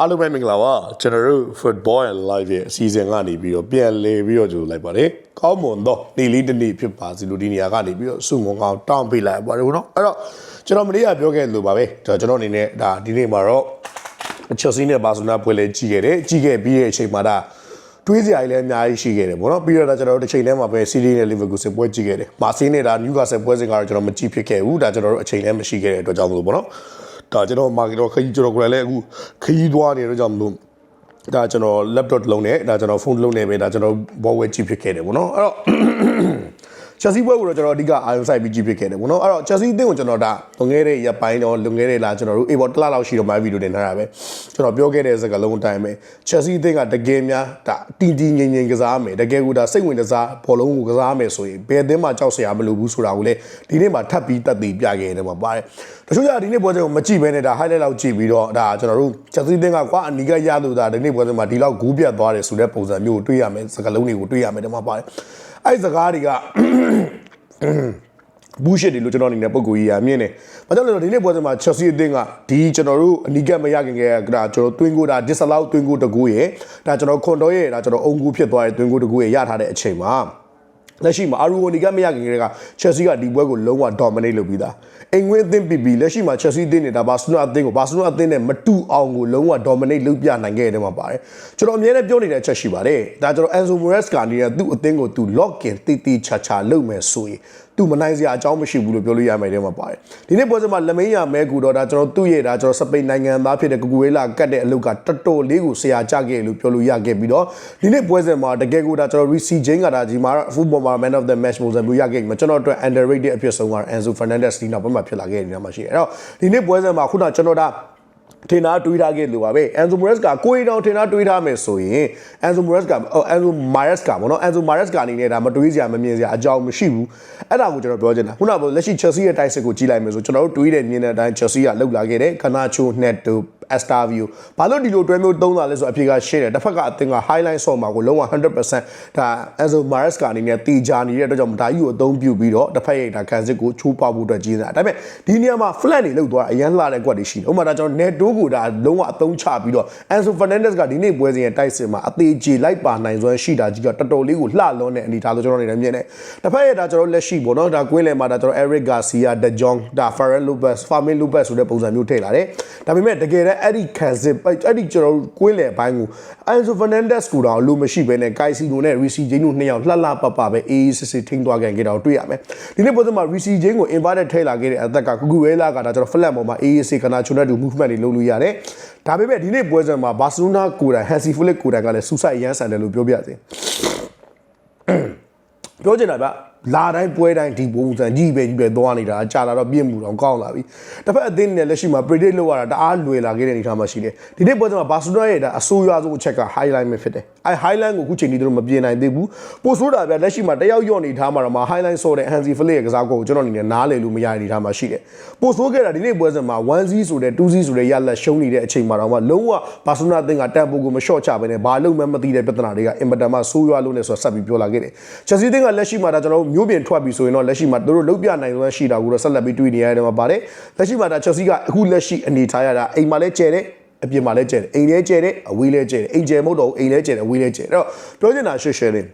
အားလုံးပဲမင်္ဂလာပါကျွန်တော်တို့ Football and Live ရဲ့အစီအစဉ်ကနေပြီးတော့ပြန်လည်ပြီးတော့ကြိုလိုက်ပါတယ်ကောင်းမွန်တော့နေ့လေးတစ်နေ့ဖြစ်ပါစီလို့ဒီနေရာကနေပြီးတော့စုငုံကောင်းတောင်းပေးလိုက်ပါတယ်ဘုနော်အဲ့တော့ကျွန်တော်မနေ့ကပြောခဲ့လို့ပါပဲကျွန်တော်အနေနဲ့ဒါဒီနေ့မှာတော့ချက်စီနဲ့ဘာဆိုနာပွဲလဲကြီးခဲ့တယ်ကြီးခဲ့ပြီးတဲ့အချိန်မှာဒါတွေးစရာကြီးလည်းအများကြီးရှိခဲ့တယ်ဗောနော်ပြီးတော့ဒါကျွန်တော်တို့တစ်ချိန်တည်းမှာပဲစီးရီးနဲ့လီဗာပူးစပွဲကြည့်ခဲ့တယ်မာစီးနဲ့ဒါနျူကာဆယ်ပွဲစဉ်ကတော့ကျွန်တော်မကြည့်ဖြစ်ခဲ့ဘူးဒါကျွန်တော်တို့အချိန်လည်းမရှိခဲ့တဲ့အတွက်ကြောင့်မလို့ဗောနော် ဒါကျွန်တော်မာကီတော့ခကြီးကျွန်တော်ကိုယ်လည်းအခုခကြီးသွားနေတဲ့အတွက်ကြောင့်မလို့ဒါကျွန်တော် laptop တစ်လုံးနဲ့ဒါကျွန်တော်ဖုန်းတစ်လုံးနဲ့ပဲဒါကျွန်တော်ဘောဝဲကြည့်ဖြစ်ခဲ့တယ်ဗောနော်အဲ့တော့ချက်စီပွဲကိုတော့ကျွန်တော်အဓိကအာရုံစိုက်ပြီးကြည့်ဖြစ်ခဲ့တယ်ဗောနော်အဲ့တော့ချက်စီအသင်းကိုကျွန်တော်ဒါလွန်ခဲ့တဲ့ရက်ပိုင်းတော့လွန်ခဲ့တဲ့လားကျွန်တော်တို့အေးပေါ်တစ်လလောက်ရှိတော့မှဗီဒီယိုတင်ထားတာပဲကျွန်တော်ပြောခဲ့တဲ့စကားလုံးအတိုင်းပဲချက်စီအသင်းကတကယ်များဒါတီတီငင်ငင်ကစားမယ်တကယ်ကိုဒါစိတ်ဝင်စားဘောလုံးကိုကစားမယ်ဆိုရင်ဘယ်အသင်းမှကြောက်စရာမလိုဘူးဆိုတာကိုလေဒီနေ့မှထပ်ပြီးတက်တည်ပြခဲ့တယ်မှာပါတယ် တချို့ကဒီနေ့ပွဲစဉ်ကိုမကြည့်ဘဲနဲ့ဒါ highlight လောက်ကြည့်ပြီးတော့ဒါကျွန်တော်တို့ချက်စီအသင်းကကွာအနီကရလို့ဒါဒီနေ့ပွဲစဉ်မှာဒီလောက်ဂူးပြတ်သွားတယ်ဆိုတဲ့ပုံစံမျိုးကိုတွေ့ရမယ်စကားလုံးတွေကိုတွေ့ရမယ်ဒီမှာပါတယ်အဲ့စကားတွေကဘူးရှစ်တွေလို့ကျွန်တော်အနေနဲ့ပုံကိုကြီးရမြင်တယ်။ဘာကြောင့်လဲဆိုတော့ဒီနေ့ပွဲစဉ်မှာ Chelsea အသင်းကဒီကျွန်တော်တို့အနီးကပ်မရခင်ကဒါကျွန်တော်တွင်းကိုဒါ disallow တွင်းကိုတကူရဲ့ဒါကျွန်တော်ခွန်တော်ရဲ့ဒါကျွန်တော်အုံကူဖြစ်သွားတဲ့တွင်းကိုတကူရဲ့ရထားတဲ့အချိန်မှာ လက်ရှိမှာအာရူဝိုနီကမရခင်ကတည်းက Chelsea ကဒီပွဲကိုလုံးဝ dominate လုပ်ပြီးသားအိမ်ငွေအသင်းပြီးပြီးလက်ရှိမှာ Chelsea အသင်းနဲ့ဒါဘာစီလိုနာအသင်းကိုဘာစီလိုနာအသင်းနဲ့မတူအောင်ကိုလုံးဝ dominate လုပ်ပြနိုင်ခဲ့တဲ့မှာပါတယ်ကျွန်တော်အမြဲတမ်းပြောနေတဲ့အချက်ရှိပါတယ်ဒါကျွန်တော် Enzo Maresca နေတဲ့သူ့အသင်းကိုသူ lock in တီတီချာချာလုပ်မယ်ဆိုရင် သူမနိုင်စရာအကြောင်းမရှိဘူးလို့ပြောလို့ရမယ်တဲ့မှာပါတယ်ဒီနေ့ပွဲစဉ်မှာလမင်းရမဲကူတော့ဒါကျွန်တော်သူ့ရဲ့ဒါကျွန်တော်စပိန်နိုင်ငံသားဖြစ်တဲ့ကူကူဝေးလာကတ်တဲ့အလုပ်ကတော်တော်လေးကိုဆရာကြခဲ့လို့ပြောလို့ရခဲ့ပြီးတော့ဒီနေ့ပွဲစဉ်မှာတကယ်ကိုဒါကျွန်တော် Rishi Jane ကဒါဒီမှာ football မှာ man of the match ပုံစံမျိုးရခဲ့ပြီးကျွန်တော်အတွက် underrated အဖြစ်ဆုံးကတော့ Enzo Fernandez ဒီနောက်ပိုင်းမှာဖြစ်လာခဲ့တဲ့နေရာမှာရှိတယ်အဲ့တော့ဒီနေ့ပွဲစဉ်မှာခုနကျွန်တော်ဒါ ထင်သားတွေးထားခဲ့လို့ပါပဲအန်ဇိုမိုရက်စ်ကကိုရီတောင်ထင်သားတွေးထားမယ်ဆိုရင်အန်ဇိုမိုရက်စ်ကအန်ဇိုမာရက်စ်ကပေါ့နော်အန်ဇိုမာရက်စ်ကအနေနဲ့ဒါမတွေးစရာမမြင်စရာအကြောင်းမရှိဘူးအဲ့ဒါကိုကျွန်တော်ပြောချင်တာခုနကလက်ရှိ Chelsea ရဲ့တိုက်စစ်ကိုကြည့်လိုက်မယ်ဆိုကျွန်တော်တို့တွေးတဲ့မြင်တဲ့အတိုင်း Chelsea ကလှုပ်လာခဲ့တယ်ခနာချိုနဲ့တူ Estavio ဘာလို့ဒီလိုတွဲမျိုးသုံးတာလဲဆိုအဖြေကရှင်းတယ်တစ်ဖက်ကအသင်းက highlight ဆော့မှာကိုလုံးဝ100%ဒါ Enzo Mares ကအနေနဲ့တီဂျာနေတဲ့အတွက်ကြောင့်ဒါကြီးကိုအသုံးပြုပြီးတော့တစ်ဖက်ရဲ့ဒါကန်စစ်ကိုချိုးပေါက်ဖို့အတွက်ကြီးနေတာဒါပေမဲ့ဒီနေရာမှာ flat နေလောက်သွားအရန်လှတဲ့ကွက်တွေရှိတယ်ဥပမာဒါကျွန်တော် Neto ကိုဒါလုံးဝအသုံးချပြီးတော့ Enzo Fernandez ကဒီနေ့ပွဲစဉ်ရဲ့တိုက်စစ်မှာအသေးကြေလိုက်ပါနိုင်စွမ်းရှိတာကြီးကတော်တော်လေးကိုလှလွန်းတဲ့အနေထားလို့ကျွန်တော်နေလည်းမြင်တယ်တစ်ဖက်ရဲ့ဒါကျွန်တော်လက်ရှိပေါ့နော်ဒါကွင်းလယ်မှာဒါကျွန်တော် Eric Garcia, De Jong, ဒါ Ferran Lopez, Fermin Lopez ဆိုတဲ့ပုံစံမျိုးထည့်လာတယ်ဒါပေမဲ့တကယ်တမ်းအဲ့ဒီခံစစ်အဲ့ဒီကျွန်တော်ကွင်းလယ်ဘိုင်းကို Enzo Fernandez ကိုတော့လိုမရှိဘဲနဲ့ Caisino နဲ့ Rishi Jane တို့နှစ်ယောက်လှလှပပပဲအေးအေးစစ်စစ်ထိန်းသွားခဲ့ကြတာကိုတွေ့ရမယ်ဒီနေ့ပုံစံမှာ Rishi Jane ကို invited ထည့်လာခဲ့တဲ့အသက်ကကူကူဝဲလာကဒါကျွန်တော် flat ပေါ်မှာအေးအေးစေကနာချုံတဲ့သူ movement တွေလုပ်လို့ရတယ်ဒါပေမဲ့ဒီနေ့ပွဲစဉ်မှာဘာစီလိုနာကိုယ်တိုင် Hansi Flick ကိုယ်တိုင်ကလည်းစူးစိုက်ရမ်းဆန်တယ်လို့ပြောပြစေပြောချင်တာဗျလာတိုင်းပွဲတိုင်းဒီပုံစံကြီးပဲကြီးပဲသွားနေတာကြာလာတော့ပြည့်မှုတော့ကောင်းလာပြီတစ်ဖက်အသင်းနဲ့လက်ရှိမှာ predict လုပ်ရတာတအားလွယ်လာခဲ့တဲ့အနေအထားမှာရှိတယ်ဒီနေ့ပွဲစဉ်မှာဘာစီလိုနာရဲ့ဒါအဆိုးရွားဆုံးအချက်က highlight ပဲဖြစ်တယ်အဲ highlight ကိုအခုချိန်ကြီးတို့မပြင်နိုင်သေးဘူးပိုဆိုးတာဗျလက်ရှိမှာတယောက်ယော့နေထားမှာတော့မှာ highlight ဆော့တဲ့ Hansi Flick ရဲ့ကစားကွက်ကိုကျွန်တော်အနေနဲ့နားလည်လို့မရတဲ့အနေအထားမှာရှိတယ်ပိုဆိုးခဲ့တာဒီနေ့ပွဲစဉ်မှာ1-0ဆိုတဲ့2-0ဆိုတဲ့ရလက်ရှုံးနေတဲ့အချိန်မှာတော့မှလုံးဝဘာစီလိုနာအသင်းကတန်ပိုကိုမလျှော့ချဘဲနဲ့ဘာလို့မှမသိတဲ့ပြဿနာတွေကအင်မတန်မှဆိုးရွားလို့နေဆိုဆက်ပြီးပြောလာခဲ့တယ်ချက်စီအသင်းကလက်ရှိမှာဒါကျွန်တော်တို့မျိုးပြင်ထွက်ပြီးဆိုရင်တော့လက်ရှိမှာတို့လုတ်ပြနိုင်စွမ်းရှိတာကိုတော့ဆက်လက်ပြီးတွေ့နေရတယ်မှာပါတယ်လက်ရှိမှာဒါချက်စီကအခုလက်ရှိအနေထားရတာအိမ်မှာလဲကျဲတယ်အပြင်မှာလဲကျဲတယ်အိမ်လဲကျဲတယ်အဝေးလဲကျဲတယ်အိမ်ကျဲမဟုတ်တော့အိမ်လဲကျဲတယ်အဝေးလဲကျဲတယ်အဲ့တော့ပြောချင်တာရှေ့ရှယ်လေး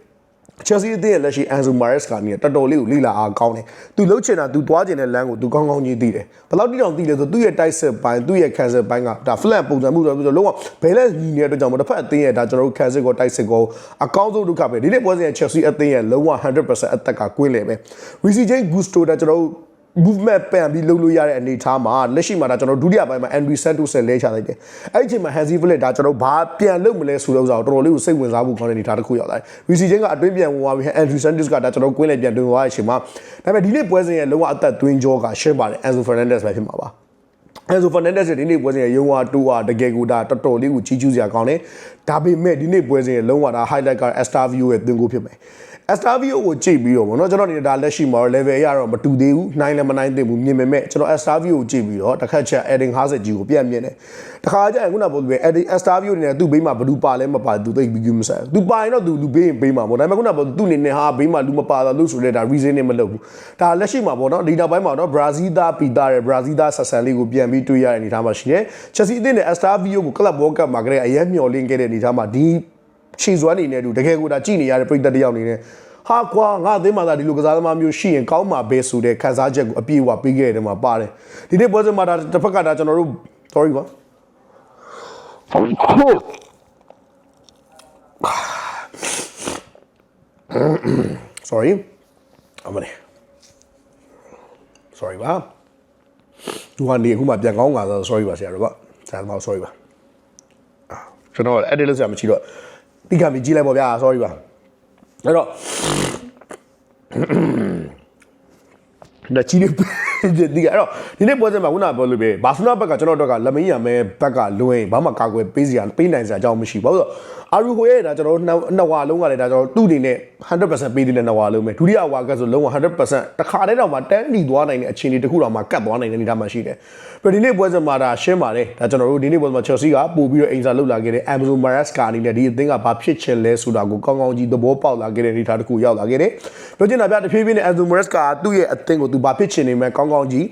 Chelsea အသင်းရဲ့လက်ရှိ Enzo Mares ကနေတော်တော်လေးကိုလိလာအားကောင်းတယ်။သူလှုပ်ချင်တာသူသွားချင်တဲ့လမ်းကိုသူကောင်းကောင်းကြီးသိတယ်။ဘယ်လောက်တိတောင်သိလဲဆိုသူ့ရဲ့ tight set ပိုင်းသူ့ရဲ့ cancel ပိုင်းကဒါ flat ပုံစံမှုဆိုပြီးတော့လုံးဝ balance ညီနေတဲ့အတွက်ကြောင့်မတစ်ဖက်အသင်းရဲ့ဒါကျွန်တော်တို့ cancel ကို tight set ကိုအကောင်းဆုံးဒုက္ခပဲ။ဒီနေ့ပွဲစဉ်ရဲ့ Chelsea အသင်းရဲ့လုံးဝ100%အသက်ကကွင်းလေပဲ။ Reece James Gusto ဒါကျွန်တော်တို့ movement ပန်ပြီးလုပ်လို့ရတဲ့အနေအထားမှာလက်ရှိမှာဒါကျွန်တော်ဒုတိယပိုင်းမှာ Andrew Santos ဆက်လဲချလိုက်တယ်။အဲ့ဒီအချိန်မှာ Hansi Flick ဒါကျွန်တော်ဘာပြန်လုပ်မလဲဆိုတော့ဥစ္စာကိုတော်တော်လေးကိုစိတ်ဝင်စားဖို့ကောင်းတဲ့အနေအထားတစ်ခုရောက်လာတယ်။ Rishi James ကအတွင်းပြန်ဝင်သွားပြီး Andrew Santos ကဒါကျွန်တော်ကွင်းလဲပြန်တွင်သွားတဲ့အချိန်မှာဒါပေမဲ့ဒီနေ့ပွဲစဉ်ရဲ့လုံးဝအသက်သွင်းကြောကရှင်းပါတယ် Enzo Fernandez ပဲဖြစ်မှာပါ။အဲဆို Fernandez ရဲ့ဒီနေ့ပွဲစဉ်ရဲ့ရုံးဝါတူဝါတကယ်ကိုဒါတော်တော်လေးကိုကြီးကျူးစရာကောင်းတယ်။ဒါပေမဲ့ဒီနေ့ပွဲစဉ်ရဲ့လုံးဝဒါ highlight က Estavio ရဲ့သွင်းကိုဖြစ်မယ်။ Astavio ကိုကြည့်ပြီးတော့ဗောနော်ကျွန်တော်အနေနဲ့ဒါလက်ရှိမှာတော့ level အရတော့မတူသေးဘူးနိုင်လည်းမနိုင်သေးဘူးမြင်ပေမဲ့ကျွန်တော် Astavio ကိုကြည့်ပြီးတော့တစ်ခါချက် Edding Hazard ကြီးကိုပြန်မြင်တယ်တခါကျရင်ခုနကပြောလို့ပဲ Edding Astavio အနေနဲ့သူ့ဘေးမှာဘယ်သူပါလဲမပါသူသိပြီးဘူးမဆိုင်သူပါရင်တော့သူလူဘေးရင်ဘေးမှာဗောဒါပေမဲ့ခုနကပြောသူ့အနေနဲ့ဟာဘေးမှာလူမပါတော့လို့ဆိုလဲဒါ reason နဲ့မလုပ်ဘူးဒါလက်ရှိမှာဗောနော်ဒီနောက်ပိုင်းမှာတော့ Brazil သားပီတာရဲ့ Brazil သားဆက်ဆန်လေးကိုပြန်ပြီးတွေ့ရတဲ့အနေအထားမှာရှိတယ် Chelsea အသင်းနဲ့ Astavio ကို Club World Cup မှာကလေးအရင်မျှော်လင့်ခဲ့တဲ့အနေအထားမှာဒီ ခြေစွမ်းနေနဲ့တူတကယ်ကိုဒါကြည်နေရတဲ့ပြည်သက်တစ်ယောက်အနေနဲ့ဟာကွာငါအသိမှသာဒီလိုကစားသမားမျိုးရှိရင်ကောင်းမှာပဲဆိုတဲ့ခံစားချက်ကိုအပြည့်အဝပေးခဲ့တဲ့မှာပါတယ်ဒီနေ့ပွဲစဉ်မှာဒါတစ်ဖက်ကဒါကျွန်တော်တို့ sorry ကွာ sorry အမလေး sorry ပါသူကနေအခုမှပြန်ကောင်းလာတော့ sorry ပါဆရာတို့ကဆရာသမား sorry ပါအာကျွန်တော် edit လုပ်စရာမရှိတော့ တိကမြကြီးလိုက်ပါဗျာ sorry ပါအဲ့တော့ဒါချီနေ ဒီကအဲ့တော့ဒီနေ့ပွဲစဉ်မှာခုနကပြောလို့ပဲဘာဖနာဘက်ကကျွန်တော်တို့ကလက်မင်းရမဲဘက်ကလွင်ဘာမှကာကွယ်ပေးစရာပေးနိုင်စရာအကြောင်းမရှိဘူးဘာလို့အာရူဟိုရဲ့ဒါကျွန်တော်တို့နှစ်ဝါလုံးကလည်းဒါကျွန်တော်သူ့အနေနဲ့100%ပေးတဲ့နှစ်ဝါလုံးပဲဒုတိယဝါကဆိုလုံးဝ100%တစ်ခါတည်းတော့မှတန်းတီသွားနိုင်တဲ့အခြေအနေတစ်ခုတော့မှကတ်သွားနိုင်တဲ့အနေအထားမှရှိတယ်ပြီးဒီနေ့ပွဲစဉ်မှာဒါရှင်းပါတယ်ဒါကျွန်တော်တို့ဒီနေ့ပွဲစဉ်မှာ Chelsea ကပို့ပြီးတော့အိမ်စာလှုပ်လာခဲ့တဲ့ Amazon Maresca အနေနဲ့ဒီအသင်းကဘာဖြစ်ချင်လဲဆိုတာကိုကောင်းကောင်းကြီးသဘောပေါက်လာခဲ့တဲ့အနေအထားတစ်ခုရောက်လာခဲ့တယ်ပြောချင်တာပြတဖြည်းဖြည်းနဲ့ Amazon Maresca သူ့ရဲ့အသင်းကိုသူဘာဖြစ်ချင်နေမှကောင်းကောင်းကြီး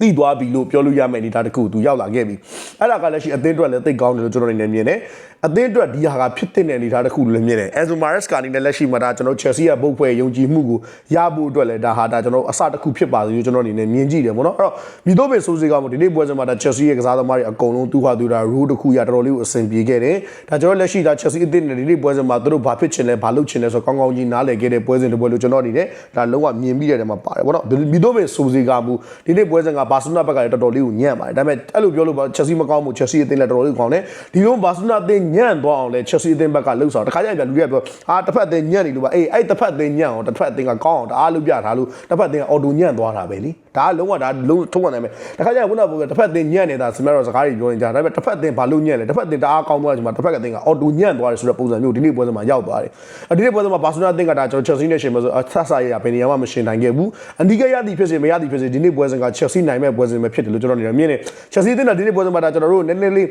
သိသွားပြီလို့ပြောလို့ရမယ့်အနေအထားတစ်ခုသူရောက်လာခဲ့ပြီအဲ့ဒါကလည်းရှိအသင်းအတွက်လည်းသိကောင်းတယ်လို့ကျွန်တော်အနေနဲ့မြင်တယ်အသင်းအတွက်ဒီဟာကဖြစ်တဲ့အနေအထားတစ်ခုလို့လည်းမြင်တယ်အဲဆိုမာရက်စ်ကာနီနဲ့လက်ရှိမှာဒါကျွန်တော် Chelsea ရဲ့ဘုတ်ဖွဲ့ယုံကြည်မှုကိုရဖို့အတွက်လည်းဒါဟာဒါကျွန်တော်အစတစ်ခုဖြစ်ပါစေလို့ကျွန်တော်အနေနဲ့မြင်ကြည့်တယ်ပေါ့နော်အဲ့တော့မြည်တော့ပဲစိုးစေးကောင်းဒီနေ့ပွဲစဉ်မှာဒါ Chelsea ရဲ့ကစားသမားတွေအကုန်လုံးသူ့ဟာသူဒါ rule တစ်ခုရတော်တော်လေးကိုအဆင်ပြေခဲ့တယ်ဒါကျွန်တော်လက်ရှိဒါ Chelsea အသင်းနဲ့ဒီနေ့ပွဲစဉ်မှာသူတို့ဘာဖြစ်ချင်လဲဘာလုပ်ချင်လဲဆိုတော့ကောင်းကောင်းကြီးနားလည်ခဲ့တဲ့ပွဲစဉ်တစ်ပွဲလို့ကျွန်တော်အနေနဲ့ဒါလုံးဝမြင်ပြီးတဲ့နေရာမှာပါတယ်ပေါ့နော်မြည်တော့ပဲစိုးစေးကောင်းမှုဒီနေ့ပွဲစဉ်ကဘာစနာဘက်ကလည်းတော်တော်လေးကိုညံ့ပါတယ်ဒါပေမဲ့အဲ့လိုပြောလို့ပါ Chelsea မကောင်းဘူး Chelsea အသင်းလည်းတော်တော်လေးကောင်းတယ်ဒီလိုဘာစနာအသင်းညံ့သွားအောင်လဲ Chelsea အသင်းဘက်ကလှုပ်ဆောင်တခါကျရင်ပြန်လူတွေကပြောဟာတစ်ဖက်အသင်းညံ့နေလို့ပါအေးအဲ့တစ်ဖက်အသင်းညံ့အောင်တစ်ဖက်အသင်းကကောင်းအောင်တအားလုပ်ပြထားလို့တစ်ဖက်အသင်းကအော်တိုညံ့သွားတာပဲလी ဒါကလုံးဝဒါလုံးထုံးဝင်နိုင်မယ်တခါကျရင်ခုနကပြောတစ်ဖက်အသင်းညံ့နေတာစမရောစကားတွေပြောနေကြဒါပေမဲ့တစ်ဖက်အသင်းဘာလို့ညံ့လဲတစ်ဖက်အသင်းတအားကောင်းသွားတယ်ဒီမှာတစ်ဖက်အသင်းကအော်တိုညံ့သွားတယ်ဆိုတဲ့ပုံစံမျိုးဒီနေ့ပွဲစဉ်မှာရောက်သွားတယ်ဒီနေ့ပွဲစဉ်မှာဘာစီလိုနာအသင်းကဒါကျွန်တော် Chelsea နဲ့ရှင်မဆိုအဆက်စားရရဘယ်နေရာမှမရှင်နိုင်ခဲ့ဘူးအနီးကရသည်ဖြစ်စေမရသည်ဖြစ်စေဒီနေ့ပွဲစဉ်က Chelsea နိုင်မဲ့ပွဲစဉ်ပဲဖြစ်တယ်လို့ကျွန်တော်အနေနဲ့မြင်တယ် Chelsea အသင်းကဒီနေ့ပွဲစဉ်မှာဒါကျွန်တော်တို့နည်းနည်းလေး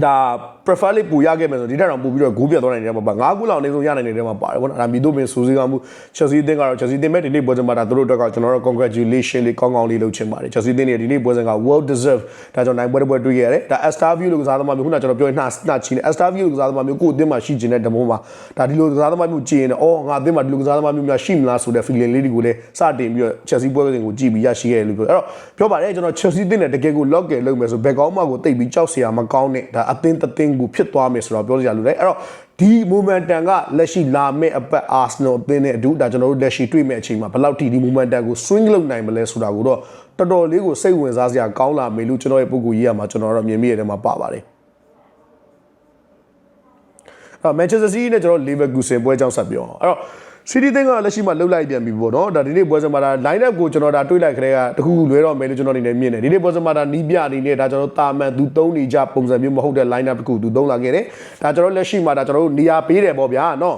ဒါ prefer လေးပူရခဲ့မယ်ဆိုဒီထက်တော့ပူပြီးတော့ဂိုးပြတ်သွားနိုင်တယ်မှာပါ9ခုလောက်အနည်းဆုံးရနိုင်တယ်မှာပါတယ်ဘောနော်ဒါမီတို့ပင်စူစီကောင်းမှု Chelsea အသင်းကတော့ Chelsea အသင်းမဲ့ဒီနေ့ပွဲစဉ်မှာဒါတို့တို့တော့ကျွန်တော်တို့ congratulation လေးကောင်းကောင်းလေးလုပ်ချင်ပါတယ် Chelsea အသင်းရဲ့ဒီနေ့ပွဲစဉ်က well deserve ဒါကျွန်တော်နိုင်ပွဲတစ်ပွဲတွေ့ခဲ့ရတယ်ဒါ Astar View လို့ကစားသမားမျိုးခုနကျွန်တော်ပြောရင်နှာနှာချီနေ Astar View လို့ကစားသမားမျိုးကိုယ့်အသင်းမှာရှိကျင်တဲ့ဒမုံမှာဒါဒီလိုကစားသမားမျိုးကြည့်ရင်အော်ငါအသင်းမှာဒီလိုကစားသမားမျိုးများရှိမလားဆိုတဲ့ feeling လေးတွေကိုလည်းစတင်ပြီးတော့ Chelsea ပွဲစဉ်ကိုကြည့်ပြီးရရှိခဲ့တယ်လို့ပြောအဲ့တော့ပြောပါတယ်ကျွန်တော် Chelsea အသင်းနဲ့တကယ်ကို lock ကယ်လုပ်မယ်ဆိုဘယ်ကောင်းမှကိုတိတ်ပြီးကြောက်စရာမကောင်းနဲ့ဒါအသင်းတသင်းကိုဖြစ်သွားမယ်ဆိုတော့ပြောစရာလိုတယ်အဲ့တော့ဒီ momentum ကလက်ရှိလာမယ့်အပတ် Arsenal အသင်းနဲ့အတူဒါကျွန်တော်တို့လက်ရှိတွေ့မယ့်အချိန်မှာဘယ်လောက်ထိဒီ momentum ကို swing လုပ်နိုင်မလဲဆိုတာကိုတော့တော်တော်လေးကိုစိတ်ဝင်စားစရာကောင်းလာမယ်လို့ကျွန်တော်ရဲ့ပုံကိုရေးရမှာကျွန်တော်တော့မြင်မိရတဲ့မှာပါပါတယ်အဲ့ Manchester City နဲ့ကျွန်တော် Leverkusen ပွဲကြောင်းဆက်ပြောအောင်အဲ့တော့ City သင်းကလက်ရှိမှာလှုပ်လိုက်ပြန်ပြီပေါ့နော်ဒါဒီနေ့ပွဲစဉ်မှာဒါ line up ကိုကျွန်တော်ဒါတွေးလိုက်ခရဲကတခုခုလွဲတော့မယ်လို့ကျွန်တော်အနေနဲ့မြင်တယ်ဒီနေ့ပွဲစဉ်မှာဒါနီးပြအနေနဲ့ဒါကျွန်တော်တာမန်သူသုံးနေကြပုံစံမျိုးမဟုတ်တဲ့ line up တခုသူသုံးလာခဲ့တယ်ဒါကျွန်တော်လက်ရှိမှာဒါကျွန်တော်တို့နေရာပေးတယ်ပေါ့ဗျာနော်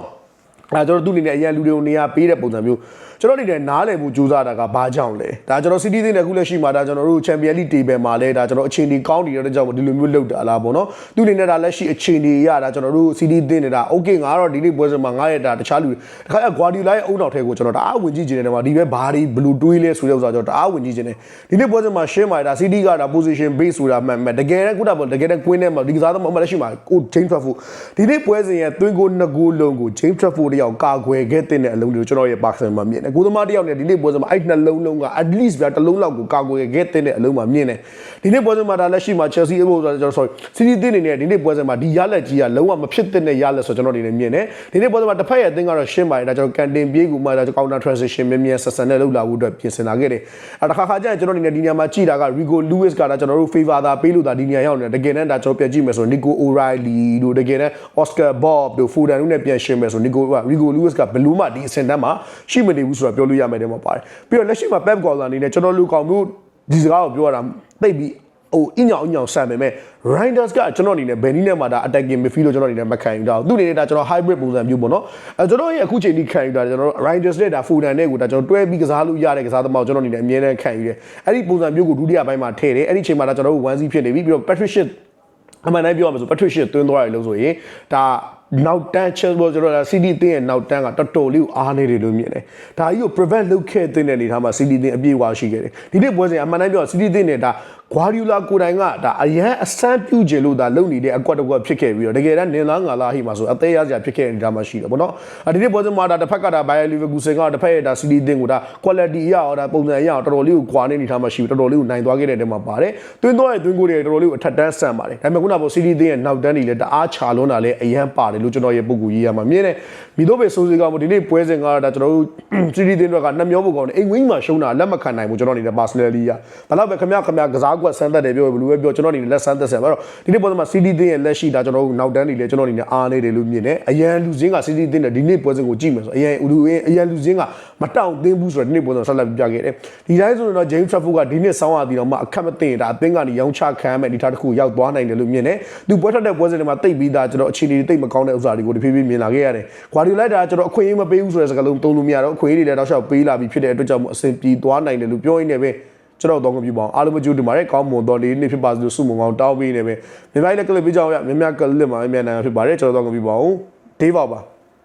ဒါကျွန်တော်သူ့အနေနဲ့အရင်လူတွေကိုနေရာပေးတဲ့ပုံစံမျိုးကျွန်တော်အနေနဲ့နားလည်မှုကြိုးစားတာကဘာကြောင့်လဲဒါကျွန်တော် City သင်းနဲ့အခုလက်ရှိမှာဒါကျွန်တော်တို့ Champion League table မှာလဲဒါကျွန်တော်အခြေအနေကောင်းနေတဲ့ကြောင့်ဒီလိုမျိုးလုပ်တာလားပေါ့နော်သူ့အနေနဲ့ဒါလက်ရှိအခြေအနေရဒါကျွန်တော်တို့ City သင်းနေတာ okay ငါတော့ဒီနေ့ပွဲစဉ်မှာငါရဲ့ဒါတခြားလူတခါက Guardiola ရဲ့အုံနောက်ထဲကိုကျွန်တော်တအားဝင်ကြည့်နေတယ်မှာဒီဘက်ဘာဒီဘလူးတွေးလဲဆိုတဲ့ဥစ္စာကျွန်တော်တအားဝင်ကြည့်နေတယ်ဒီနေ့ပွဲစဉ်မှာရှင်းပါတယ်ဒါ City ကဒါ position base ဆိုတာမှန်မှန်တကယ်တမ်းခုနကတကယ်တမ်း Queen နဲ့မှာဒီကစားသမားမှလက်ရှိမှာကို James Trafford ဒီနေ့ပွဲစဉ်ရဲ့သွင်းကိုနှစ်ကိုလုံးကို James Trafford တယောက်ကာကွယ်ခဲ့တဲ့အလုံးတွေကိုကျွန်တော်ရဲ့ Parkson မှာမြင်တယ်ကိုသမားတယောက်နဲ့ဒီနေ့ပွဲစဉ်မှာအဲ့နှလုံးလုံးက at least ဗျာတစ်လုံးလောက်ကိုကာကွယ်ခဲ့တဲ့အလုံးမှာမြင်တယ် ဒီနေ့ပွဲစဉ်မှာဒါလက်ရှိမှာ Chelsea အဖို့ဆိုတော့ sorry City တင်းနေနဲ့ဒီနေ့ပွဲစဉ်မှာဒီရလက်ကြီးကလုံးဝမဖြစ်တဲ့ရလက်ဆိုကျွန်တော်ဒီနေ့မြင်တယ်ဒီနေ့ပွဲစဉ်မှာတစ်ဖက်ရဲ့အသင်းကတော့ရှင်းပါတယ်ဒါကျွန်တော်ကန်တင်ပြေးကူမှဒါကျွန်တော် counter transition မြင်မြန်ဆက်ဆန်နဲ့လောက်လာဖို့အတွက်ပြင်ဆင်လာခဲ့တယ်အဲတခါခါကျရင်ကျွန်တော်ဒီနေ့ဒီနေရာမှာကြည်တာက Rigo Lewis ကဒါကျွန်တော်တို့ favor သာပေးလို့ဒါဒီနေရာရောက်နေတယ်တကယ်တမ်းဒါကျွန်တော်ပြန်ကြည့်မယ်ဆို Nico O'Reilly တို့တကယ်တမ်း Oscar Bob တို့ Foden တို့နဲ့ပြန်ရှင်းမယ်ဆို Nico Rigo Lewis ကဘလူးမှဒီအဆင့်တန်းမှာရှိမနေဘူးဆိုတော့ပြောလို့ရမယ်တဲ့မှာပါတယ်ပြီးတော့လက်ရှိမှာ Pep Guardiola အနေနဲ့ကျွန်တော်လူကောင်မျိုး ဒီစကားကိုပြောရတာသိပြီးဟိုအညောင်အညောင်ဆန်ပေမဲ့ Riders ကကျွန်တော်အနေနဲ့ဘယ်နည်းနဲ့မှဒါ attacking midfield လို့ကျွန်တော်အနေနဲ့မခံယူတော့သူ့အနေနဲ့ဒါကျွန်တော် hybrid ပုံစံမျိုးပေါ့နော်အဲကျွန်တော်ရဲ့အခုချိန်ထိခံယူတာကျွန်တော်တို့ Riders နဲ့ဒါ Foden နဲ့ကိုဒါကျွန်တော်တွဲပြီးကစားလို့ရတဲ့ကစားသမားကိုကျွန်တော်အနေနဲ့အမြဲတမ်းခံယူတယ်အဲ့ဒီပုံစံမျိုးကိုဒုတိယပိုင်းမှာထည့်တယ်အဲ့ဒီချိန်မှာဒါကျွန်တော်တို့ 1C ဖြစ်နေပြီပြီးတော့ Patrick Schick အမှန်တိုင်းပြောရမယ်ဆို Patrick Schick သွင်းသွားတယ်လို့ဆိုရင်ဒါ နောက်တန်း chance ဘောကျွန်တော်က CD တင်းရဲ့နောက်တန်းကတော်တော်လေးကိုအားနေတယ်လို့မြင်တယ်။ဒါကြီးကို prevent လုပ်ခဲ့တဲ့အနေထားမှာ CD တင်းအပြည့်အဝရှိခဲ့တယ်။ဒီနေ့ပွဲစဉ်အမှန်တိုင်းပြော CD တင်းနဲ့ဒါ Guardiola ကိုယ်တိုင်ကဒါအရန်အစမ်းပြုကျင်လို့ဒါလုပ်နေတဲ့အကွက်တစ်ကွက်ဖြစ်ခဲ့ပြီးတော့တကယ်တမ်းနင်လားငါလားဟိမှာဆိုအသေးရစရာဖြစ်ခဲ့တဲ့အနေထားမှာရှိတယ်ပေါ့နော်။အဲဒီနေ့ပွဲစဉ်မှာဒါတစ်ဖက်ကဒါ Bayer Leverkusen ကတစ်ဖက်ရဲ့ဒါ CD တင်းကိုဒါ quality အရအောင်ဒါပုံစံအရအောင်တော်တော်လေးကိုကွာနေအနေထားမှာရှိပြီးတော်တော်လေးကိုနိုင်သွားခဲ့တဲ့တဲမှာပါတယ်။တွင်းသွားတဲ့တွင်းကိုတွေတော်တော်လေးကိုအထက်တန်းဆန်ပါတယ်။ဒါပေမဲ့ခုနကပေါ် CD တင်းရဲ့နောက်တန်းတွေလည်းတအားချလွန်းတာလည်းအရန်ပါတယ်လို့ကျွန်တော်ရဲ့ပုံကူရေးရမှာမြင်တယ်။မိတို့ပဲစိုးစေးကောင်ဒီနေ့ပွဲစဉ်ကတော့ဒါကျွန်တော်တို့ CD တင်းတွေကနှမျောဖို့ကောင်းတယ်။အိမ်ဝင်းမှာရှုံးတာလက်မခံနိုင်ဘူးကျွန်တော်အနေနဲ့ personally ရ။ဒါတော့ပဲခမခမကစားကွက်ဆန်းသက်တယ်ပြောဘယ်လိုပဲပြောကျွန်တော်အနေနဲ့လက်ဆန်းသက်ဆက်ပါတော့ဒီနေ့ပွဲစဉ်မှာ CD တင်းရဲ့လက်ရှိဒါကျွန်တော်တို့နောက်တန်းတွေလည်းကျွန်တော်အနေနဲ့အားနေတယ်လို့မြင်တယ်။အရန်လူစင်းက CD တင်းနဲ့ဒီနေ့ပွဲစဉ်ကိုကြည့်မယ်ဆိုအရန်လူရင်းအရန်လူစင်းကမတောင့်တင်းဘူးဆိုတော့ဒီနေ့ပွဲစဉ်ဆက်လက်ပြခဲ့တယ်။ဒီတိုင်းဆိုရင်တော့ James Trafford ကဒီနေ့ဆောင်းရသည်တော့မှအခက်မသိရင်ဒါအသင်းကနေရောင်းချခံရမယ်ဒီထားတစ်ခုရောက်သွားနိုင်တယ်လို့မြင်တယ်။သူပွဲထွက်တဲ့ပွဲစဉ်တွေမှာတိတ်ပြီးသားကျွန်တော်အခြေအနေတွေတိတ်မကောင်းတဲ့ဥစ္စာတွေကိုတဖြည်းဖြည်းမြင်လာခဲ့ရတယ်။ Guardiola ဒါကျွန်တော်အခွင့်အရေးမပေးဘူးဆိုတဲ့စကားလုံးသုံးလို့မရတော့အခွင့်အရေးတွေလည်းတောက်လျှောက်ပေးလာပြီးဖြစ်တဲ့အတွက်ကြောင့်မို့အဆင်ပြေသွားနိုင်တယ်လို့ပြောရင်းနဲ့ပဲကျွန်တော်တော့ကပြပါအောင်အားလုံးမကြိုးတင်ပါတယ်ကောင်းမွန်တော့ဒီနေ့ဖြစ်ပါစေလို့ဆုမွန်ကောင်းတောင်းပေးနေပဲမြန်မာပြည်လည်းကလစ်ပေးကြအောင်ရမြန်မာကလစ်မှာအမြန်နိုင်ဖြစ်ပါတယ်ကျွန်တော်တော့ကပြပါအောင်ဒေးပါပါ